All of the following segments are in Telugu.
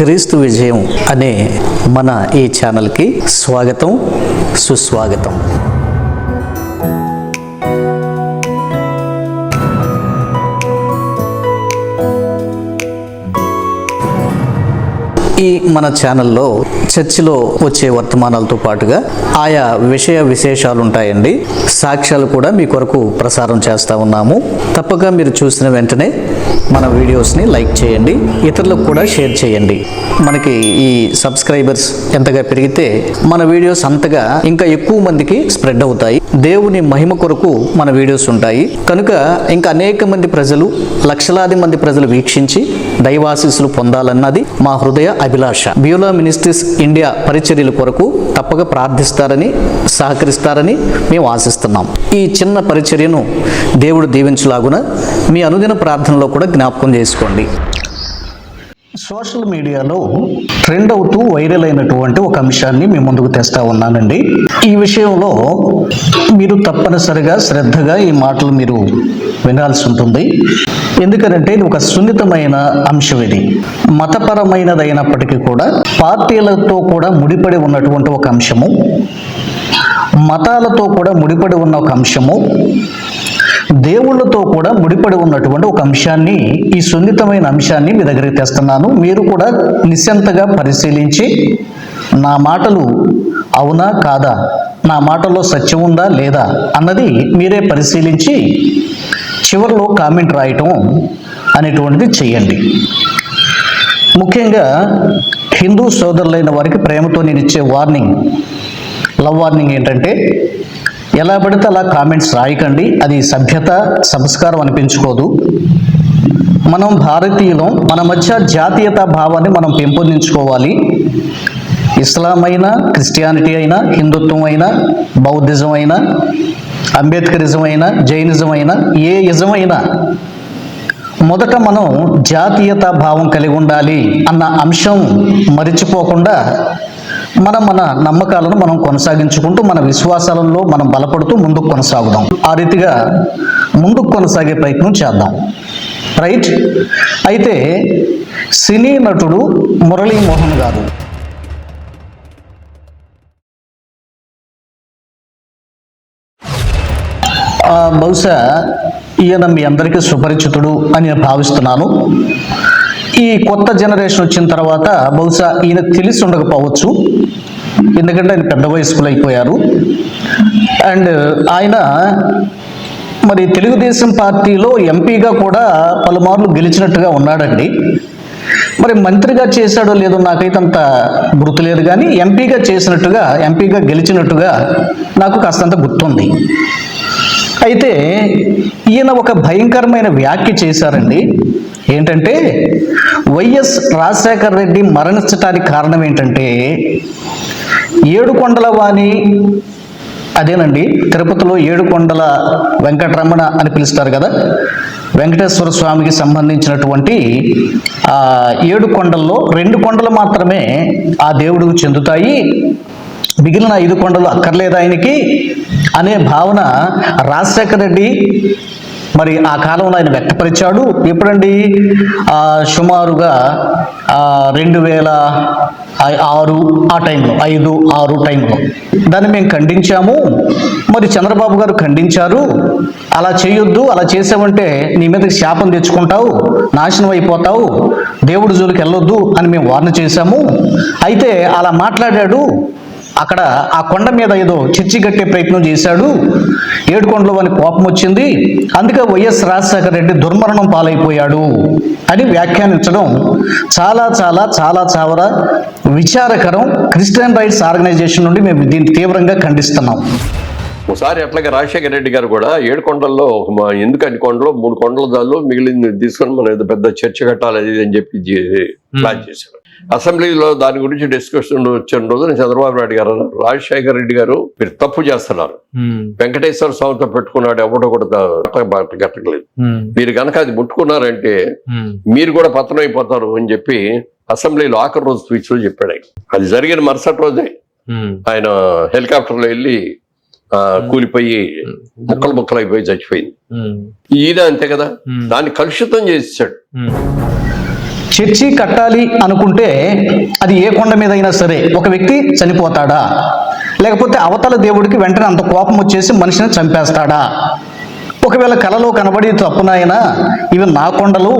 క్రీస్తు విజయం అనే మన ఈ ఛానల్కి స్వాగతం సుస్వాగతం. ఈ మన ఛానల్లో చర్చిలో వచ్చే వర్తమానాలతో పాటుగా ఆయా విషయ విశేషాలు ఉంటాయండి సాక్ష్యాలు కూడా మీ కొరకు ప్రసారం చేస్తూ ఉన్నాము. తప్పక మీరు చూసిన వెంటనే మన వీడియోస్ని లైక్ చేయండి ఇతరులకు కూడా షేర్ చేయండి. మనకి ఈ సబ్స్క్రైబర్స్ ఎంతగా పెరిగితే మన వీడియోస్ అంతగా ఇంకా ఎక్కువ మందికి స్ప్రెడ్ అవుతాయి. దేవుని మహిమ కొరకు మన వీడియోస్ ఉంటాయి. కనుక ఇంకా అనేక మంది ప్రజలు లక్షలాది మంది ప్రజలు వీక్షించి దైవాశీస్సులు పొందాలన్నది మా హృదయ అభిలాష. బ్యూలో మినిస్ట్రీస్ ఇండియా పరిచర్యల కొరకు తప్పక ప్రార్థిస్తారని సహకరిస్తారని మేము ఆశిస్తున్నాం. ఈ చిన్న పరిచర్యను దేవుడు దీవించులాగున మీ అనుదిన ప్రార్థనలో కూడా జ్ఞాపకం చేసుకోండి. సోషల్ మీడియాలో ట్రెండ్ అవుతూ వైరల్ అయినటువంటి ఒక అంశాన్ని మీ ముందుకు తెస్తా ఉన్నానండి. ఈ విషయంలో మీరు తప్పనిసరిగా శ్రద్ధగా ఈ మాటలు మీరు వినాల్సి ఉంటుంది. ఎందుకనంటే ఇది ఒక సున్నితమైన అంశం ఇది. మతపరమైనదైనప్పటికీ కూడా పార్టీలతో కూడా ముడిపడి ఉన్నటువంటి ఒక అంశము. మతాలతో కూడా ముడిపడి ఉన్న ఒక అంశము దేవుళ్ళతో కూడా ముడిపడి ఉన్నటువంటి ఒక అంశాన్ని ఈ సున్నితమైన అంశాన్ని మీ దగ్గరికి తెస్తున్నాను. మీరు కూడా నిశ్చంతగా పరిశీలించి నా మాటలు అవునా కాదా నా మాటలో సత్యం ఉందా లేదా అన్నది మీరే పరిశీలించి చివరిలో కామెంట్ రాయటం అనేటువంటిది చేయండి. ముఖ్యంగా హిందూ సోదరులైన వారికి ప్రేమతో నేను ఇచ్చే వార్నింగ్ లవ్ వార్నింగ్ ఏంటంటే ఎలా పడితే అలా కామెంట్స్ రాయకండి. అది సభ్యత సంస్కారం అనిపించుకోదు. మనం భారతీయులం మన మధ్య జాతీయత భావాన్ని మనం పెంపొందించుకోవాలి. ఇస్లాం అయినా క్రిస్టియానిటీ అయినా హిందుత్వం అయినా బౌద్ధిజం అయినా అంబేద్కరిజం అయినా జైనిజం అయినా ఏ ఇజమైనా మొదట మనం జాతీయత భావం కలిగి ఉండాలి అన్న అంశం మరిచిపోకుండా మనం మన నమ్మకాలను మనం కొనసాగించుకుంటూ మన విశ్వాసాలలో మనం బలపడుతూ ముందుకు కొనసాగుదాం. ఆ రీతిగా ముందుకు కొనసాగే ప్రయత్నం చేద్దాం. రైట్? అయితే సినీ నటుడు మురళీమోహన్ గారు. బహుశా ఈయన మీ అందరికీ సుపరిచితుడు అని నేను భావిస్తున్నాను. ఈ కొత్త జనరేషన్ వచ్చిన తర్వాత బహుశా ఈయన తెలిసి ఉండకపోవచ్చు. ఎందుకంటే ఆయన పెద్ద వయస్కులు అయిపోయారు. అండ్ ఆయన మరి తెలుగుదేశం పార్టీలో ఎంపీగా కూడా పలుమార్లు గెలిచినట్టుగా ఉన్నాడండి. మరి మంత్రిగా చేశాడో లేదో నాకైతే అంత గుర్తులేదు కానీ ఎంపీగా చేసినట్టుగా ఎంపీగా గెలిచినట్టుగా నాకు కాస్తంత గుర్తుంది. అయితే ఈయన ఒక భయంకరమైన వ్యాఖ్య చేశారండి. ఏంటంటే వైఎస్ రాజశేఖర రెడ్డి మరణించటానికి కారణం ఏంటంటే ఏడుకొండల వాణి అదేనండి తిరుపతిలో ఏడుకొండల వెంకటరమణ అని పిలుస్తారు కదా వెంకటేశ్వర స్వామికి సంబంధించినటువంటి ఏడు కొండల్లో రెండు కొండలు మాత్రమే ఆ దేవుడికి చెందుతాయి. మిగిలిన ఐదు కొండలు అక్కర్లేదు ఆయనకి. అనే భావన రాజశేఖర రెడ్డి మరి ఆ కాలంలో ఆయన వ్యక్తపరిచాడు. ఎప్పుడండి? సుమారుగా రెండు వేల ఆరు ఆ టైంలో ఐదు ఆరు టైంలో. దాన్ని మేము ఖండించాము. మరి చంద్రబాబు గారు ఖండించారు. అలా చేయొద్దు అలా చేసావంటే నీ మీద శాపం తెచ్చుకుంటావు నాశనం అయిపోతావు దేవుడి జోలికి వెళ్ళొద్దు అని మేము వార్న చేశాము. అయితే అలా మాట్లాడాడు. అక్కడ ఆ కొండ మీద ఏదో చిచ్చి కట్టే ప్రయత్నం చేశాడు. ఏడుకొండలో అని కోపం వచ్చింది. అందుకే వైఎస్ రాజశేఖర రెడ్డి దుర్మరణం పాలైపోయాడు అని వ్యాఖ్యానించడం చాలా చాలా చాలా చాలా విచారకరం క్రిస్టియన్ రైట్స్ ఆర్గనైజేషన్ నుండి మేము దీన్ని తీవ్రంగా ఖండిస్తున్నాం. ఒకసారి అట్లాగే రాజశేఖర రెడ్డి గారు కూడా ఏడు కొండల్లో ఎందుకు అన్ని కొండలు మూడు కొండల దానిలో మిగిలింది తీసుకొని మనం ఏదో పెద్ద చర్చ కట్టాలి అది అని చెప్పి ప్లాన్ చేశారు. అసెంబ్లీలో దాని గురించి డిస్కషన్ వచ్చిన రోజున చంద్రబాబు నాయుడు గారు అన్నారు రాజశేఖర రెడ్డి గారు మీరు తప్పు చేస్తున్నారు. వెంకటేశ్వర స్వామితో పెట్టుకున్నాడు ఎవడో కూడా దా- బాట కట్టలేదు. మీరు కనుక అది ముట్టుకున్నారంటే మీరు కూడా పతనం అయిపోతారు అని చెప్పి అసెంబ్లీలో ఆఖరి రోజు స్పీచ్లో చెప్పాడు అది జరిగిన మరుసటి రోజే ఆయన హెలికాప్టర్లో వెళ్ళి ఆ, కూలిపోయి ముక్కలు ముక్కలు అయిపోయి చచ్చిపోయింది. ఈయన అంతే కదా? దాన్ని కలుషితం చేసాడు చర్చి కట్టాలి అనుకుంటే అది ఏ కొండ మీద అయినా సరే ఒక వ్యక్తి చనిపోతాడా? లేకపోతే అవతల దేవుడికి వెంటనే అంత కోపం వచ్చేసి మనిషిని చంపేస్తాడా? ఒకవేళ కలలో కనబడి తప్పునాయన ఇవి నా కొండలు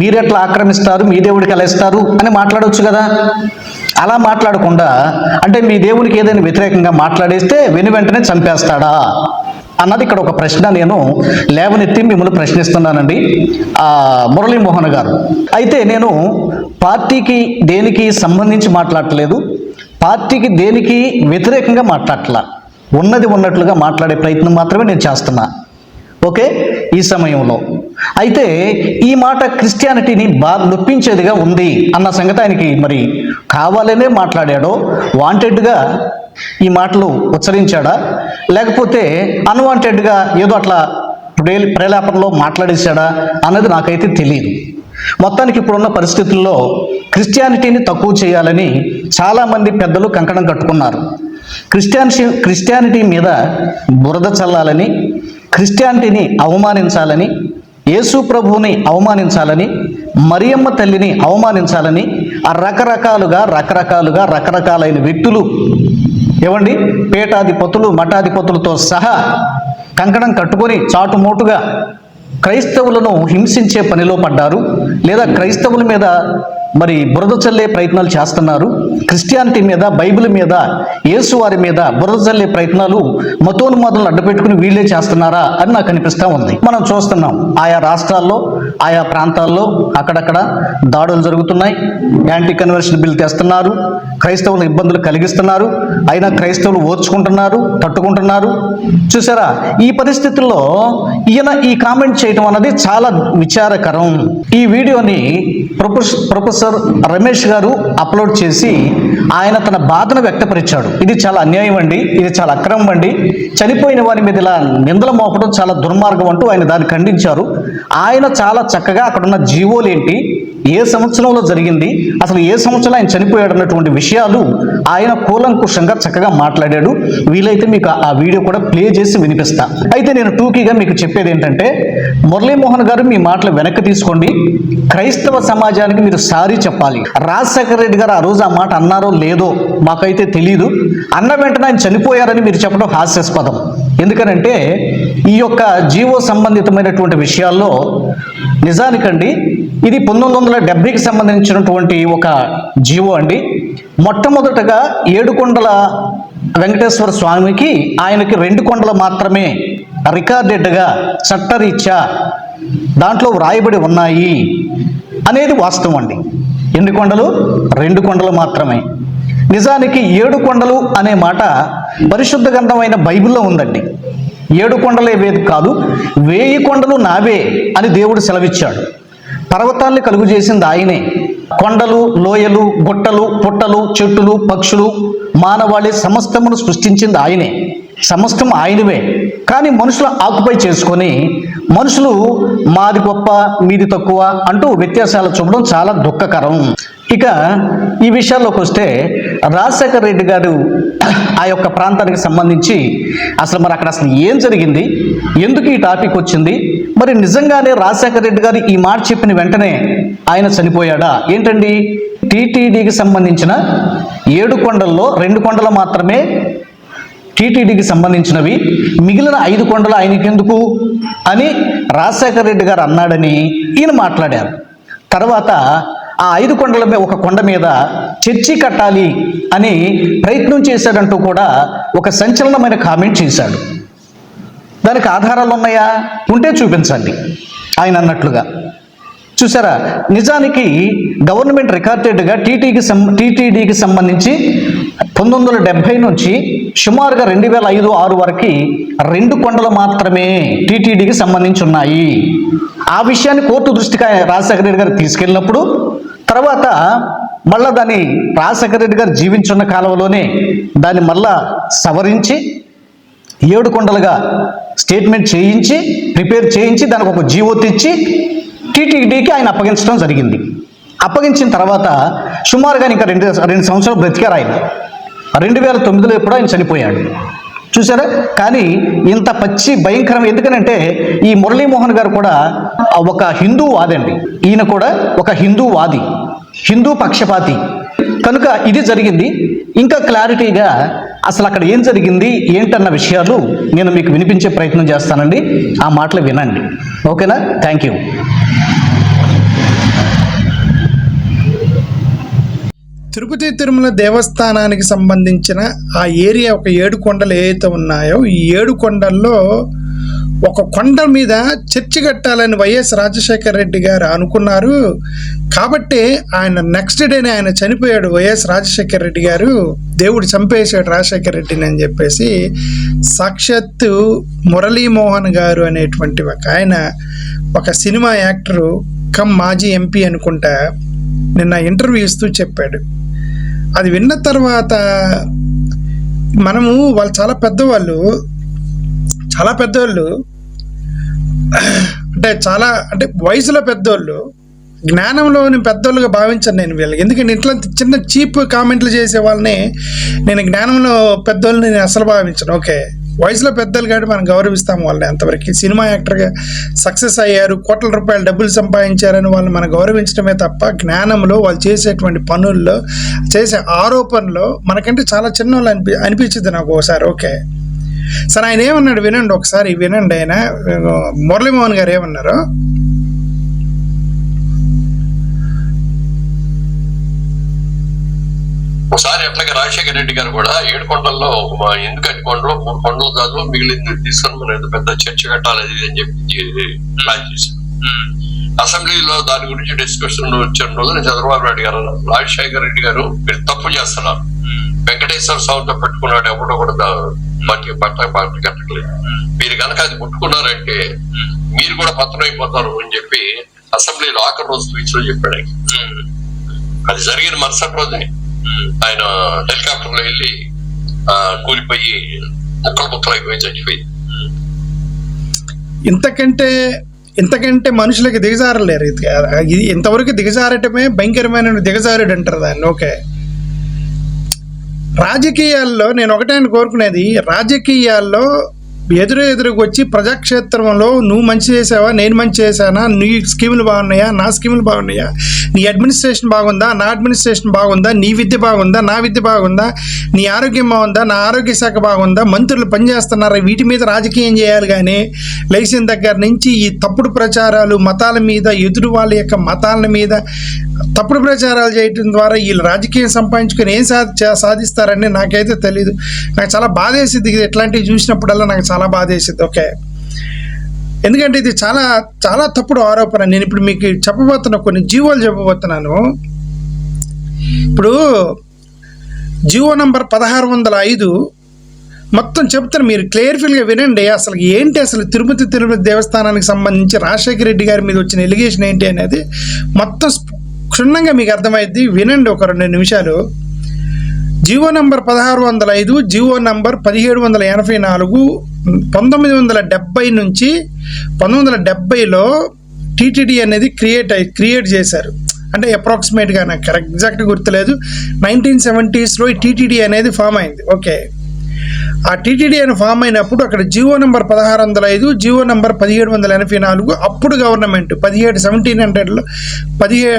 మీరెట్లా ఆక్రమిస్తారు మీ దేవుడికి ఎలా ఇస్తారు అని మాట్లాడవచ్చు కదా? అలా మాట్లాడకుండా అంటే మీ దేవునికి ఏదైనా వ్యతిరేకంగా మాట్లాడేస్తే వెను వెంటనే చంపేస్తాడా? అన్నది ఇక్కడ ఒక ప్రశ్న. నేను లేవనెత్తి మిమ్మల్ని ప్రశ్నిస్తున్నానండి. మురళీమోహన్ గారు. అయితే నేను పార్టీకి దేనికి సంబంధించి మాట్లాడట్లేదు పార్టీకి దేనికి వ్యతిరేకంగా మాట్లాడట్లా. ఉన్నది ఉన్నట్లుగా మాట్లాడే ప్రయత్నం మాత్రమే నేను చేస్తున్నా. ఓకే? ఈ సమయంలో. అయితే ఈ మాట క్రిస్టియానిటీని బాగా నొప్పించేదిగా ఉంది అన్న సంగతి ఆయనకి మరి కావాలనే మాట్లాడాడో వాంటెడ్గా ఈ మాటలు ఉచ్చరించాడా? లేకపోతే అన్వాంటెడ్గా ఏదో అట్లా ప్రే ప్రేలాపనలో మాట్లాడేశాడా అన్నది నాకైతే తెలియదు మొత్తానికి ఇప్పుడున్న పరిస్థితుల్లో క్రిస్టియానిటీని తక్కువ చేయాలని చాలామంది పెద్దలు కంకణం కట్టుకున్నారు. క్రిస్టియానిటీ క్రిస్టియానిటీ మీద బురద చల్లాలని క్రిస్టియానిటీని అవమానించాలని యేసు ప్రభువుని అవమానించాలని మరియమ్మ తల్లిని అవమానించాలని ఆ రకరకాలుగా రకరకాలుగా రకరకాలైన వ్యక్తులు ఏమండి పేటాధిపతులు మఠాధిపతులతో సహా కంకణం కట్టుకొని చాటుమోటుగా క్రైస్తవులను హింసించే పనిలో పడ్డారు. లేదా క్రైస్తవుల మీద మరి బురద చల్లే ప్రయత్నాలు చేస్తున్నారు. క్రిస్టియానిటీ మీద బైబిల్ మీద యేసు వారి మీద బురద చల్లే ప్రయత్నాలు మతోన్మాదులను అడ్డపెట్టుకుని వీళ్ళే చేస్తున్నారా అని నాకు అనిపిస్తూ ఉంది. మనం చూస్తున్నాం ఆయా రాష్ట్రాల్లో ఆయా ప్రాంతాల్లో అక్కడక్కడ దాడులు జరుగుతున్నాయి. యాంటీ కన్వర్షన్ బిల్ తెస్తున్నారు. క్రైస్తవులు ఇబ్బందులు కలిగిస్తున్నారు. అయినా క్రైస్తవులు ఓర్చుకుంటున్నారు తట్టుకుంటున్నారు. చూసారా ఈ పరిస్థితుల్లో ఈయన ఈ కామెంట్ చేయడం అన్నది చాలా విచారకరం. ఈ వీడియోని ప్రొఫెస్ ప్రొఫెసర్ రమేష్ గారు అప్లోడ్ చేసి ఆయన తన బాధను వ్యక్తపరిచాడు. ఇది చాలా అన్యాయం అండి ఇది చాలా అక్రమం అండి. చనిపోయిన వారి మీద ఇలా నిందల మోపడం చాలా దుర్మార్గం అంటూ ఆయన దాన్ని ఖండించారు. ఆయన చాలా చక్కగా అక్కడున్న జీవోలేంటి జీవోలు ఏంటి ఏ సంవత్సరంలో జరిగింది అసలు ఏ సంవత్సరం ఆయన చనిపోయాడు అన్నటువంటి విషయాలు ఆయన కూలంకుషంగా చక్కగా మాట్లాడాడు. వీలైతే మీకు ఆ వీడియో కూడా ప్లే చేసి వినిపిస్తా. అయితే నేను టూకీగా మీకు చెప్పేది ఏంటంటే మురళీమోహన్ గారు మీ మాటలు వెనక్కి తీసుకోండి. క్రైస్తవ సమాజానికి మీరు సారీ చెప్పాలి. రాజశేఖర రెడ్డి గారు ఆ రోజు ఆ మాట అన్నారో లేదో మాకైతే తెలియదు అన్న వెంటనే ఆయన చనిపోయారని మీరు చెప్పడం హాస్యాస్పదం. ఎందుకనంటే ఈ యొక్క జీవో సంబంధితమైనటువంటి విషయాల్లో నిజానికండి ఇది పంతొమ్మిది వందల డెబ్బైకి సంబంధించినటువంటి ఒక జీవో అండి. మొట్టమొదటగా ఏడుకొండల వెంకటేశ్వర స్వామికి ఆయనకి రెండు కొండలు మాత్రమే రికార్డెడ్గా చట్టరీత్యా దాంట్లో వ్రాయబడి ఉన్నాయి అనేది వాస్తవం అండి. ఎన్ని కొండలు? రెండు కొండలు మాత్రమే. నిజానికి ఏడు కొండలు అనే మాట పరిశుద్ధ గ్రంథమైన బైబిల్లో ఉందండి. ఏడు కొండలే వేది కాదు వేయి కొండలు నావే అని దేవుడు సెలవిచ్చాడు. పర్వతాల్ని కలుగు చేసింది ఆయనే. కొండలు లోయలు గుట్టలు పుట్టలు చెట్టులు పక్షులు మానవాళి సమస్తమును సృష్టించింది ఆయనే. సమస్తం ఆయనవే. కానీ మనుషులు ఆకుపై చేసుకొని మనుషులు మాది గొప్ప మీది తక్కువ అంటూ వ్యత్యాసాలు చూపడం చాలా దుఃఖకరం. ఇక ఈ విషయాల్లోకి వస్తే రాజశేఖర రెడ్డి గారు ఆ యొక్క ప్రాంతానికి సంబంధించి అసలు మరి అక్కడ అసలు ఏం జరిగింది? ఎందుకు ఈ టాపిక్ వచ్చింది? మరి నిజంగానే రాజశేఖర రెడ్డి గారు ఈ మాట చెప్పిన వెంటనే ఆయన చనిపోయాడా? ఏంటండి? టీటీడీకి సంబంధించిన ఏడు కొండల్లో రెండు కొండలు మాత్రమే టీటీడీకి సంబంధించినవి మిగిలిన ఐదు కొండలు ఆయనకెందుకు అని రాజశేఖర రెడ్డి గారు అన్నాడని ఈయన మాట్లాడారు. తర్వాత ఆ ఐదు కొండల మీద ఒక కొండ మీద చర్చి కట్టాలి అని ప్రయత్నం చేశాడంటూ కూడా ఒక సంచలనమైన కామెంట్ చేశాడు. దానికి ఆధారాలు ఉన్నాయా? ఉంటే చూపించండి. ఆయన అన్నట్లుగా. చూసారా? నిజానికి గవర్నమెంట్ రికార్డెడ్గా టీటీకి సం టీటీడీకి సంబంధించి పంతొమ్మిది వందల డెబ్బై నుంచి సుమారుగా రెండు వేల ఐదు ఆరు వరకు రెండు కొండలు మాత్రమే టీటీడీకి సంబంధించి ఉన్నాయి. ఆ విషయాన్ని కోర్టు దృష్టికి రాజశేఖర రెడ్డి గారు తీసుకెళ్ళినప్పుడు తర్వాత మళ్ళా దాన్ని రాజశేఖర రెడ్డి గారు జీవించున్న కాలంలోనే దాన్ని మళ్ళా సవరించి ఏడు కొండలుగా స్టేట్మెంట్ చేయించి ప్రిపేర్ చేయించి దానికి ఒక జీవో తెచ్చి టీటీడీకి ఆయన అప్పగించడం జరిగింది. అప్పగించిన తర్వాత సుమారుగా ఇంకా రెండు రెండు సంవత్సరాలు బ్రతికారు ఆయన. రెండు వేల తొమ్మిదిలో ఎప్పుడో ఆయన చనిపోయాడు. చూసారా కానీ ఇంత పచ్చి భయంకరం ఎందుకనంటే ఈ మురళీమోహన్ గారు కూడా ఒక హిందూ వాదండి. ఈయన కూడా ఒక హిందూ వాది హిందూ పక్షపాతి. కనుక ఇది జరిగింది. ఇంకా క్లారిటీగా అసలు అక్కడ ఏం జరిగింది ఏంటన్న విషయాలు నేను మీకు వినిపించే ప్రయత్నం చేస్తానండి. ఆ మాటలు వినండి. ఓకేనా? థ్యాంక్ యూ తిరుపతి తిరుమల దేవస్థానానికి సంబంధించిన ఆ ఏరియా ఒక ఏడు కొండలు ఏవైతే ఉన్నాయో ఈ ఏడు కొండల్లో ఒక కొండ మీద చర్చి కట్టాలని వైఎస్ రాజశేఖర రెడ్డి గారు అనుకున్నారు. కాబట్టి ఆయన నెక్స్ట్ డేనే ఆయన చనిపోయాడు వైఎస్ రాజశేఖర రెడ్డి గారు. దేవుడు చంపేశాడు రాజశేఖర రెడ్డిని అని చెప్పేసి సాక్షాత్తు మురళీమోహన్ గారు అనేటువంటి ఒక ఆయన ఒక సినిమా యాక్టరు కమ్ మాజీ ఎంపీ అనుకుంటా నిన్న ఇంటర్వ్యూ ఇస్తూ చెప్పాడు. అది విన్న తర్వాత మనము వాళ్ళు చాలా పెద్దవాళ్ళు చాలా పెద్దవాళ్ళు అంటే చాలా అంటే వయసులో పెద్దోళ్ళు జ్ఞానంలోని పెద్దోళ్ళుగా భావించాను నేను వీళ్ళకి ఎందుకంటే ఇట్లా చిన్న చీప్ కామెంట్లు చేసే వాళ్ళని నేను జ్ఞానంలో పెద్దోళ్ళని నేను అసలు భావించను. ఓకే. వయసులో పెద్దలు కాబట్టి మనం గౌరవిస్తాం వాళ్ళని అంతవరకు. సినిమా యాక్టర్గా సక్సెస్ అయ్యారు కోట్ల రూపాయలు డబ్బులు సంపాదించారని వాళ్ళని మనం గౌరవించడమే తప్ప జ్ఞానంలో వాళ్ళు చేసేటువంటి పనుల్లో చేసే ఆరోపణలో మనకంటే చాలా చిన్న వాళ్ళు అనిపి అనిపించింది నాకు ఒకసారి. ఓకే. సరే ఆయన ఏమన్నాడు? వినండి ఒకసారి వినండి ఆయన. మురళీమోహన్ గారు ఏమన్నారు? ఒకసారి అట్లాగే రాజశేఖర రెడ్డి గారు కూడా ఏడు కొండల్లో ఒక మా ఎందుకు అన్ని కొండలో మూడు కొండలు దానిలో మిగిలింది తీసుకొని మనం పెద్ద చర్చ కట్టాలి అది అని చెప్పి ప్లాన్ చేశారు అసెంబ్లీలో దాని గురించి డిస్కషన్ వచ్చిన రోజున చంద్రబాబు నాయుడు గారు అన్నారు, రాజశేఖర రెడ్డి గారు మీరు తప్పు చేస్తున్నారు. వెంకటేశ్వర స్వామితో పెట్టుకున్నాడు ఎవడో కూడా బట్టి పట్ట కట్టలేదు మీరు కనుక అది ముట్టుకున్నారంటే మీరు కూడా పతనం అయిపోతారు అని చెప్పి అసెంబ్లీలో ఆఖరి రోజు స్పీచ్లో చెప్పాడు ఆయన. అది జరిగిన మరుసటి రోజే ఆయన హెలికాప్టర్లో వెళ్ళి ఆ, కూలిపోయి ముక్కలు ముక్కలు అయిపోయి చచ్చిపోయింది. ఇంతకంటే ఇంతకంటే మనుషులకి దిగజారలేరు. ఇంతవరకు దిగజారటమే భయంకరమైన దిగజారుడు అంటారు దాన్ని. ఓకే. రాజకీయాల్లో నేను ఒకటే కోరుకునేది రాజకీయాల్లో ఎదురు ఎదురుకు వచ్చి ప్రజాక్షేత్రంలో నువ్వు మంచి చేసావా నేను మంచి చేశానా నీ స్కీములు బాగున్నాయా నా స్కీములు బాగున్నాయా నీ అడ్మినిస్ట్రేషన్ బాగుందా నా అడ్మినిస్ట్రేషన్ బాగుందా నీ విద్య బాగుందా నా విద్య బాగుందా నీ ఆరోగ్యం బాగుందా నా ఆరోగ్య శాఖ బాగుందా మంత్రులు పనిచేస్తున్నారా వీటి మీద రాజకీయం చేయాలి కానీ లేచిన దగ్గర నుంచి ఈ తప్పుడు ప్రచారాలు మతాల మీద ఎదురు వాళ్ళ యొక్క మతాల మీద తప్పుడు ప్రచారాలు చేయటం ద్వారా వీళ్ళు రాజకీయం సంపాదించుకొని ఏం సాధి సాధిస్తారని నాకైతే తెలీదు. నాకు చాలా బాధ వేసింది ఇట్లాంటివి చూసినప్పుడల్లా నాకు చాలా చాలా బాధేసింది. ఓకే. ఎందుకంటే ఇది చాలా చాలా తప్పుడు ఆరోపణ. నేను ఇప్పుడు మీకు చెప్పబోతున్న కొన్ని జీవోలు చెప్పబోతున్నాను. ఇప్పుడు జీవో నంబర్ పదహారు వందల ఐదు మొత్తం చెప్తాను మీరు క్లియర్ఫుల్గా వినండి. అసలు ఏంటి అసలు తిరుపతి తిరుపతి దేవస్థానానికి సంబంధించి రాజశేఖర రెడ్డి గారి మీద వచ్చిన ఎలిగేషన్ ఏంటి అనేది మొత్తం క్షుణ్ణంగా మీకు అర్థమైద్ది. వినండి ఒక రెండు నిమిషాలు. జీవో నంబర్ పదహారు వందల ఐదు జీవో నంబర్ పదిహేడు వందల ఎనభై నాలుగు పంతొమ్మిది వందల డెబ్బై నుంచి పంతొమ్మిది వందల డెబ్బైలో టీటీడీ అనేది క్రియేట్ అయి క్రియేట్ చేశారు. అంటే అప్రాక్సిమేట్గా నాకు కరెక్ట్ ఎగ్జాక్ట్ గుర్తులేదు. నైన్టీన్ సెవెంటీస్లో ఈ టీటీడీ అనేది ఫామ్ అయింది. ఓకే. ఆ టీటీడీ అని ఫామ్ అయినప్పుడు అక్కడ జియో నెంబర్ పదహారు వందల ఐదు జియో నెంబర్ పదిహేడు వందల ఎనభై నాలుగు అప్పుడు గవర్నమెంట్ పదిహేడు సెవెంటీన్ హండ్రెడ్లో పదిహే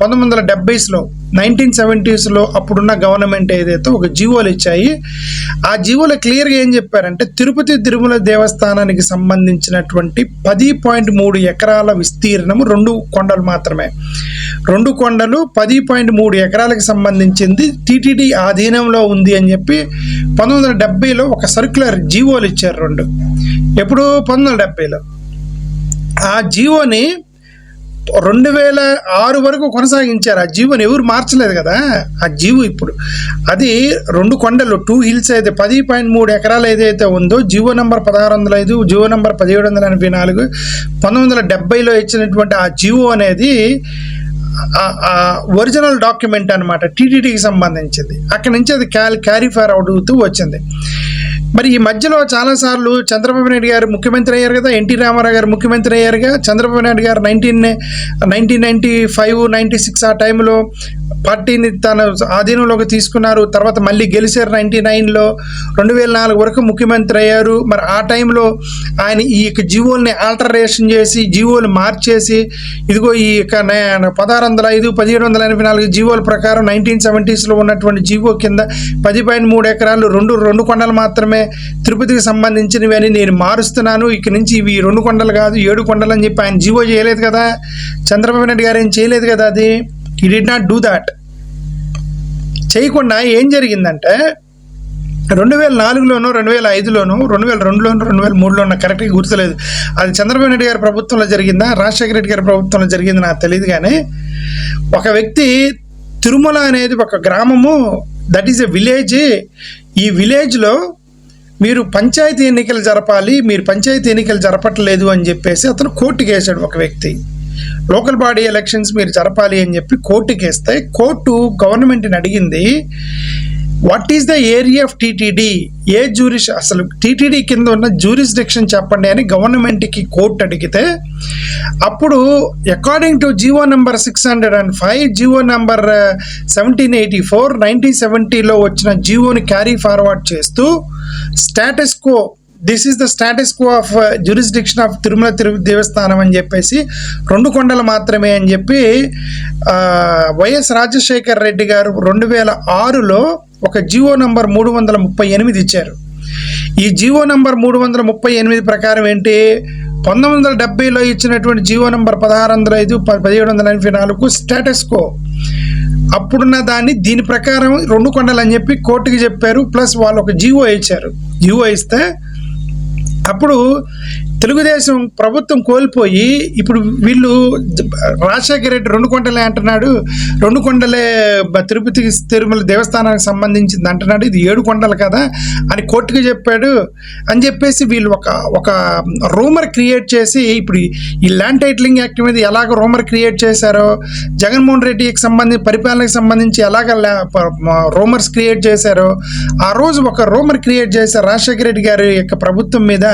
పంతొమ్మిది వందల డెబ్బైస్లో నైన్టీన్ సెవెంటీస్లో అప్పుడున్న గవర్నమెంట్ ఏదైతే ఒక జీవోలు ఇచ్చాయి ఆ జీవోలో క్లియర్గా ఏం చెప్పారంటే తిరుపతి తిరుమల దేవస్థానానికి సంబంధించినటువంటి పది పాయింట్ మూడు ఎకరాల విస్తీర్ణము రెండు కొండలు మాత్రమే. రెండు కొండలు పది పాయింట్ మూడు ఎకరాలకు సంబంధించింది టీటీడీ ఆధీనంలో ఉంది అని చెప్పి పంతొమ్మిది వందల డెబ్బైలో ఒక సర్క్యులర్ జీవోలు ఇచ్చారు రెండు. ఎప్పుడు పంతొమ్మిది వందల డెబ్బైలో ఆ జీవోని రెండు వేల ఆరు వరకు కొనసాగించారు. ఆ జీవోని ఎవరు మార్చలేదు కదా? ఆ జీవో ఇప్పుడు. అది రెండు కొండలు టూ హిల్స్ అయితే పది పాయింట్ మూడు ఎకరాలు ఏదైతే ఉందో జీవో నెంబర్ పదహారు వందల ఐదు జీవో నెంబర్ పదిహేడు వందల ఎనభై నాలుగు పంతొమ్మిది వందల డెబ్బైలో ఇచ్చినటువంటి ఆ జీవో అనేది ఒరిజినల్ డాక్యుమెంట్ అనమాట టీటీడీకి సంబంధించింది. అక్కడి నుంచి అది క్యాల్ క్యారీ ఫార్ అవుతూ వచ్చింది. మరి ఈ మధ్యలో చాలాసార్లు చంద్రబాబు నాయుడు గారు ముఖ్యమంత్రి అయ్యారు కదా ఎన్టీ రామారావు గారు ముఖ్యమంత్రి అయ్యారుగా చంద్రబాబు నాయుడు గారు nineteen nineteen ninety five ninety six ఆ టైంలో పార్టీని తన ఆధీనంలోకి తీసుకున్నారు. తర్వాత మళ్ళీ గెలిచారు నైన్టీ నైన్లో రెండు వేల నాలుగు వరకు ముఖ్యమంత్రి అయ్యారు. మరి ఆ టైంలో ఆయన ఈ యొక్క జీవోల్ని ఆల్టరేషన్ చేసి జీవోలు మార్చేసి ఇదిగో ఈ యొక్క నే- పదహారు వందల ఐదు పదిహేడు వందల ఎనభై నాలుగు జీవోల ప్రకారం నైన్టీన్ సెవెంటీస్లో ఉన్నటువంటి జీవో కింద పది పాయింట్ మూడు ఎకరాలు రెండు రెండు కొండలు మాత్రమే తిరుపతికి సంబంధించినవి అని నేను మారుస్తున్నాను. ఇక నుంచి ఇవి రెండు కొండలు కాదు ఏడు కొండలు అని చెప్పి ఆయన జీవో చేయలేదు కదా. చంద్రబాబు నాయుడు గారు ఏం చేయలేదు కదా అది? ఈ డిడ్ నాట్ డూ దాట్ చేయకుండా ఏం జరిగిందంటే రెండు వేల నాలుగులోను రెండు వేల ఐదులోను రెండు వేల రెండులోను రెండు వేల మూడులోనూ కరెక్ట్గా గుర్తులేదు. అది చంద్రబాబు నాయుడు గారి ప్రభుత్వంలో జరిగిందా? రాజశేఖర రెడ్డి గారి ప్రభుత్వంలో జరిగింది నాకు తెలియదు కానీ ఒక వ్యక్తి తిరుమల అనేది ఒక గ్రామము దట్ ఈస్ ఎ విలేజ్ ఈ విలేజ్లో మీరు పంచాయతీ ఎన్నికలు జరపాలి మీరు పంచాయతీ ఎన్నికలు జరపట్లేదు అని చెప్పేసి అతను కోర్టుకి వేశాడు ఒక వ్యక్తి. లోకల్ బాడీ ఎలక్షన్స్ మీరు జరపాలి అని చెప్పి కోర్టుకి వేస్తే కోర్టు గవర్నమెంట్ని అడిగింది what is the area of TTD a జ్యూరిస్ అసలు టీటీడీ కింద ఉన్న జ్యూరిస్డిక్షన్ చెప్పండి అని గవర్నమెంట్కి కోర్టు అడిగితే అప్పుడు according to GO number six hundred and five GO number seventeen eighty four nineteen సెవెంటీలో వచ్చిన జియోని క్యారీ ఫార్వర్డ్ చేస్తూ status quo this is the status quo of jurisdiction of Tirumala Tirupati Devasthanam అని చెప్పేసి రెండు కొండలు మాత్రమే అని చెప్పి వైఎస్ రాజశేఖర్ రెడ్డి గారు రెండు వేల ఆరులో ఒక జియో నంబర్ మూడు వందల ముప్పై ఎనిమిది ఇచ్చారు. ఈ జియో నంబర్ మూడు వందల ముప్పై ఎనిమిది ప్రకారం ఏంటి? పంతొమ్మిది వందల డెబ్బైలో ఇచ్చినటువంటి జీవో నంబర్ పదహారు వందల ఐదు పదిహేడు వందల ఎనభై నాలుగు స్టేటస్ కో అప్పుడున్న దాన్ని దీని ప్రకారం రెండు కొండలు అని చెప్పి కోర్టుకి చెప్పారు ప్లస్ వాళ్ళు ఒక జీవో ఇచ్చారు. జీవో ఇస్తే అప్పుడు తెలుగుదేశం ప్రభుత్వం కోల్పోయి ఇప్పుడు వీళ్ళు రాజశేఖర రెడ్డి రెండు కొండలే అంటున్నాడు రెండు కొండలే తిరుపతి తిరుమల దేవస్థానానికి సంబంధించింది అంటున్నాడు ఇది ఏడు కొండలు కదా అని కోర్టుకి చెప్పాడు అని చెప్పేసి వీళ్ళు ఒక ఒక రూమర్ క్రియేట్ చేసి ఇప్పుడు ఈ- ఈ ల్యాండ్ టైటిలింగ్ యాక్ట్ మీద ఎలాగ రూమర్ క్రియేట్ చేశారో జగన్మోహన్ రెడ్డికి సంబంధించి పరిపాలనకు సంబంధించి ఎలాగ రూమర్స్ క్రియేట్ చేశారో ఆ రోజు ఒక రూమర్ క్రియేట్ చేశారు రాజశేఖర రెడ్డి గారి యొక్క ప్రభుత్వం మీద.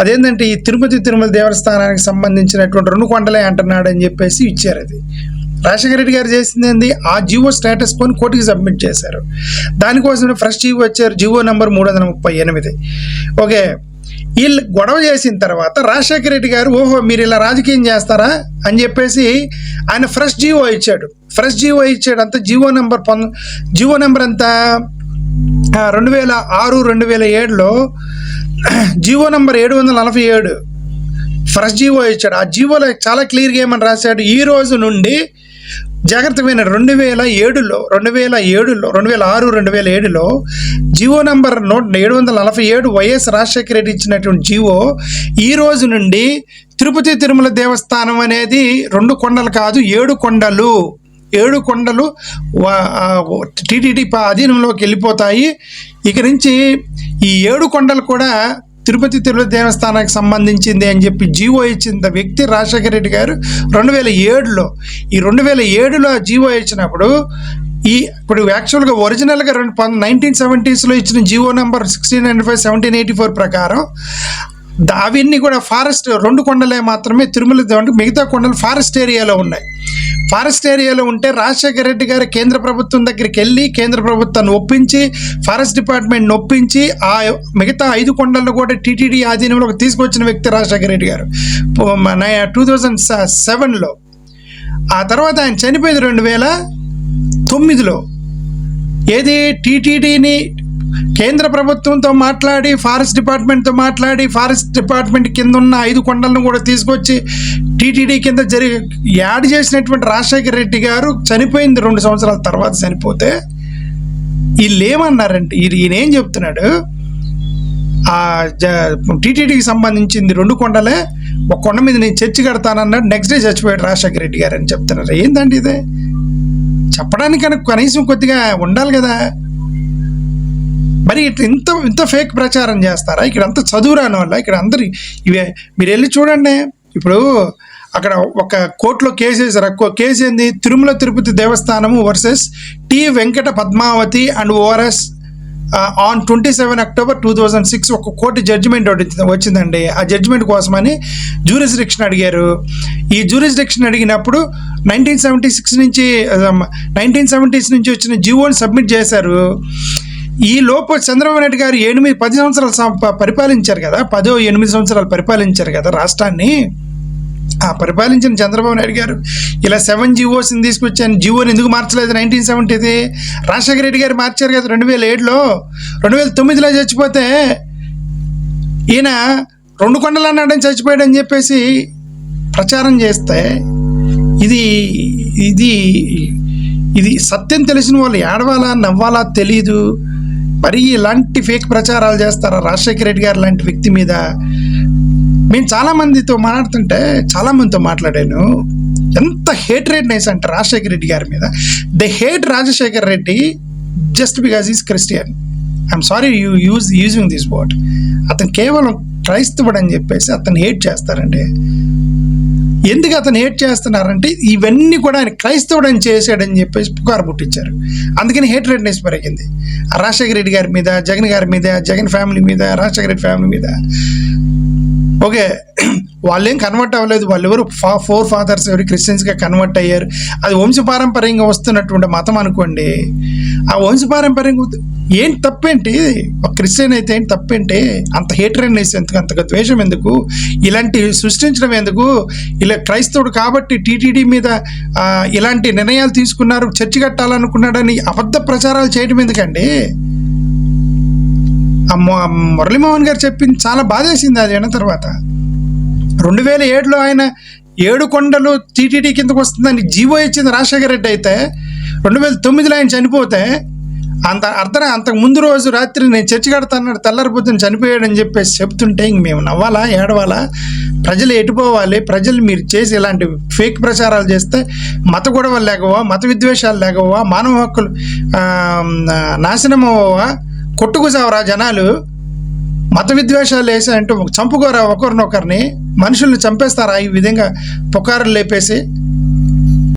అదేంటంటే ఈ తిరుపతి తిరుమల దేవస్థానానికి సంబంధించినటువంటి రెండు కొండలే అంటున్నాడు అని చెప్పేసి ఇచ్చారు అది. రాజశేఖర రెడ్డి గారు చేసింది ఏంది? ఆ జివో స్టేటస్ కొని కోర్టుకి సబ్మిట్ చేశారు. దానికోసం ఫ్రెష్ జివో వచ్చారు. జివో నెంబర్ మూడు వందల ముప్పై ఎనిమిది. ఓకే. వీళ్ళు గొడవ చేసిన తర్వాత రాజశేఖర రెడ్డి గారు ఓహో మీరు ఇలా రాజకీయం చేస్తారా? అని చెప్పేసి ఆయన ఫ్రెష్ జీవో ఇచ్చాడు. ఫ్రెష్ జీవో ఇచ్చాడు అంత జీవో నెంబర్ పొంద జీవో నెంబర్ అంతా రెండు వేల ఆరు రెండు వేల ఏడులో జీవో నెంబర్ ఏడు వందల నలభై ఏడు. ఫ్రెష్ జీవో ఇచ్చాడు. ఆ జీవోలో చాలా క్లియర్గా ఏమని రాశాడు. ఈ రోజు నుండి జాగ్రత్తమైన రెండు వేల ఏడులో రెండు వేల ఏడులో రెండు వేల ఆరు రెండు వేల ఏడులో జివో నంబర్ నోట్ ఏడు వందల నలభై ఏడు వైఎస్ రాజశేఖర రెడ్డి ఇచ్చినటువంటి జీవో ఈ రోజు నుండి తిరుపతి తిరుమల దేవస్థానం అనేది రెండు కొండలు కాదు ఏడు కొండలు. ఏడు కొండలు టీటీడీ అధీనంలోకి వెళ్ళిపోతాయి. ఇక నుంచి ఈ ఏడు కొండలు కూడా తిరుపతి తిరుపతి దేవస్థానానికి సంబంధించింది అని చెప్పి జీవో ఇచ్చిన వ్యక్తి రాజశేఖర రెడ్డి గారు రెండు వేల ఏడులో ఈ రెండు వేల ఏడులో జీవో ఇచ్చినప్పుడు ఈ ఇప్పుడు యాక్చువల్గా ఒరిజినల్గా రెండు నైన్టీన్ సెవెంటీస్లో ఇచ్చిన GO number sixteen ninety five seventeen eighty four ప్రకారం అవన్నీ కూడా ఫారెస్ట్ రెండు కొండలే మాత్రమే తిరుమల అంటే మిగతా కొండలు ఫారెస్ట్ ఏరియాలో ఉన్నాయి. ఫారెస్ట్ ఏరియాలో ఉంటే రాజశేఖర రెడ్డి గారు కేంద్ర ప్రభుత్వం దగ్గరికి వెళ్ళి కేంద్ర ప్రభుత్వాన్ని ఒప్పించి ఫారెస్ట్ డిపార్ట్మెంట్ ఒప్పించి ఆ మిగతా ఐదు కొండలను కూడా టీటీడీ ఆధీనంలోకి తీసుకొచ్చిన వ్యక్తి రాజశేఖర రెడ్డి గారు. టూ థౌజండ్ సెవెన్లో. ఆ తర్వాత ఆయన చనిపోయింది రెండు వేల తొమ్మిదిలో. ఏది? టీటీడీని కేంద్ర ప్రభుత్వంతో మాట్లాడి ఫారెస్ట్ డిపార్ట్మెంట్తో మాట్లాడి ఫారెస్ట్ డిపార్ట్మెంట్ కింద ఉన్న ఐదు కొండలను కూడా తీసుకొచ్చి టీటీడీ కింద జరిగి యాడ్ చేసినటువంటి రాజశేఖర రెడ్డి గారు చనిపోయింది రెండు సంవత్సరాల తర్వాత చనిపోతే వీళ్ళు ఏమన్నారంటే ఈయన ఏం చెప్తున్నాడు? ఆ టీటీడీకి సంబంధించింది రెండు కొండలే ఒక కొండ మీద నేను చర్చి కడతానన్నాడు నెక్స్ట్ డే చచ్చిపోయాడు రాజశేఖర రెడ్డి గారు అని చెప్తున్నారు. ఏంటండి ఇదే? చెప్పడానికి కనీసం కొద్దిగా ఉండాలి కదా. మరి ఇట్లా ఇంత ఇంత ఫేక్ ప్రచారం చేస్తారా? ఇక్కడ అంత చదువు రాని వల్ల ఇక్కడ అందరు ఇవే మీరు వెళ్ళి చూడండి. ఇప్పుడు అక్కడ ఒక కోర్టులో కేసు వేశారు. ఆ కేసు ఏంది? Tirumala Tirupati Devasthanam versus T Venkata Padmavathi and ORS on twenty seven October two thousand six ఒక కోర్టు జడ్జిమెంట్ ఒకటి వచ్చిందండి. ఆ జడ్జిమెంట్ కోసమని జ్యూరిస్డిక్షన్ అడిగారు. ఈ జ్యూరిస్డిక్షన్ అడిగినప్పుడు నైన్టీన్ సెవెంటీ సిక్స్ నుంచి నైన్టీన్ సెవెంటీస్ నుంచి వచ్చిన జీవోని సబ్మిట్ చేశారు. ఈ లోపు చంద్రబాబు నాయుడు గారు ఎనిమిది పది సంవత్సరాలు పరిపాలించారు కదా పదో ఎనిమిది సంవత్సరాలు పరిపాలించారు కదా రాష్ట్రాన్ని. ఆ పరిపాలించిన చంద్రబాబు నాయుడు గారు ఇలా సెవెన్ జీవోస్ని తీసుకొచ్చాను జీవోని ఎందుకు మార్చలేదు? నైన్టీన్ సెవెంటీది. రాజశేఖర రెడ్డి గారు మార్చారు కదా రెండు వేల ఏడులో రెండు వేల తొమ్మిదిలో చచ్చిపోతే ఈయన రెండు కొండలు అన్నాడని చచ్చిపోయాడని చెప్పేసి ప్రచారం చేస్తే ఇది ఇది ఇది సత్యం తెలిసిన వాళ్ళు ఏడవాలా నవ్వాలా తెలియదు మరి ఇలాంటి ఫేక్ ప్రచారాలు చేస్తారా రాజశేఖర రెడ్డి గారు లాంటి వ్యక్తి మీద? మేము చాలామందితో మాట్లాడుతుంటే చాలామందితో మాట్లాడాను. ఎంత హేట్ రేట్నెస్ అంటే రాజశేఖర రెడ్డి గారి మీద. The hate Rajasekhara Reddy just because is Christian. I'm sorry you use using this word. అతను కేవలం క్రైస్తవుడు అని చెప్పేసి అతను హేట్ చేస్తారండి. ఎందుకు అతను హేట్ చేస్తున్నారంటే ఇవన్నీ కూడా ఆయన క్రైస్తవుడు అని చేశాడని చెప్పేసి పుకారు పుట్టించారు. అందుకని హేట్ రెడ్నెస్ పెరిగింది. రాజశేఖర రెడ్డి గారి మీద జగన్ గారి మీద జగన్ ఫ్యామిలీ మీద రాజశేఖర రెడ్డి ఫ్యామిలీ మీద ఓకే. వాళ్ళేం కన్వర్ట్ అవ్వలేదు. వాళ్ళు ఎవరు ఫా ఫోర్ ఫాదర్స్ ఎవరు క్రిస్టియన్స్గా కన్వర్ట్ అయ్యారు. అది వంశపారంపర్యంగా వస్తున్నటువంటి మతం అనుకోండి. ఆ వంశపారంపర్యంగా ఏం ఏంటి తప్పేంటి? ఒక క్రిస్టియన్ అయితే ఏంటి తప్పేంటి? అంత హేటరెడ్నెస్ ఎందుకు? అంత ద్వేషం ఎందుకు? ఇలాంటి సృష్టించడం ఎందుకు? ఇలా క్రైస్తవుడు కాబట్టి టీటీడీ మీద ఇలాంటి నిర్ణయాలు తీసుకున్నారు చర్చి కట్టాలనుకున్నాడని అబద్ధ ప్రచారాలు చేయడం ఎందుకండి? మురళీమోహన్ గారు చెప్పింది చాలా బాధేసింది అది విన్న తర్వాత. రెండు వేల ఏడులో ఆయన ఏడు కొండలు టీటీడీ కిందకు వస్తుందని జీవో ఇచ్చింది రాజశేఖర రెడ్డి అయితే రెండు వేల తొమ్మిదిలో ఆయన చనిపోతే అంత అర్ధన అంతకు ముందు రోజు రాత్రి నేను చర్చి కడతాన్నాడు తెల్లారిపోతుంది చనిపోయాడని చెప్పేసి చెప్తుంటే ఇంక మేము నవ్వాలా ఏడవాలా? ప్రజలు ఎటుపోవాలి ప్రజలు మీరు చేసి ఇలాంటి ఫేక్ ప్రచారాలు చేస్తే మత గొడవలు లేకవా మత విద్వేషాలు లేకవా మానవ హక్కులు నాశనం అవ్వవా కొట్టుకుసావరా జనాలు? మత విద్వేషాలు వేసి అంటే చంపుకోరా ఒకరినొకరిని? మనుషుల్ని చంపేస్తారా ఈ విధంగా? పుకారులు లేపేసి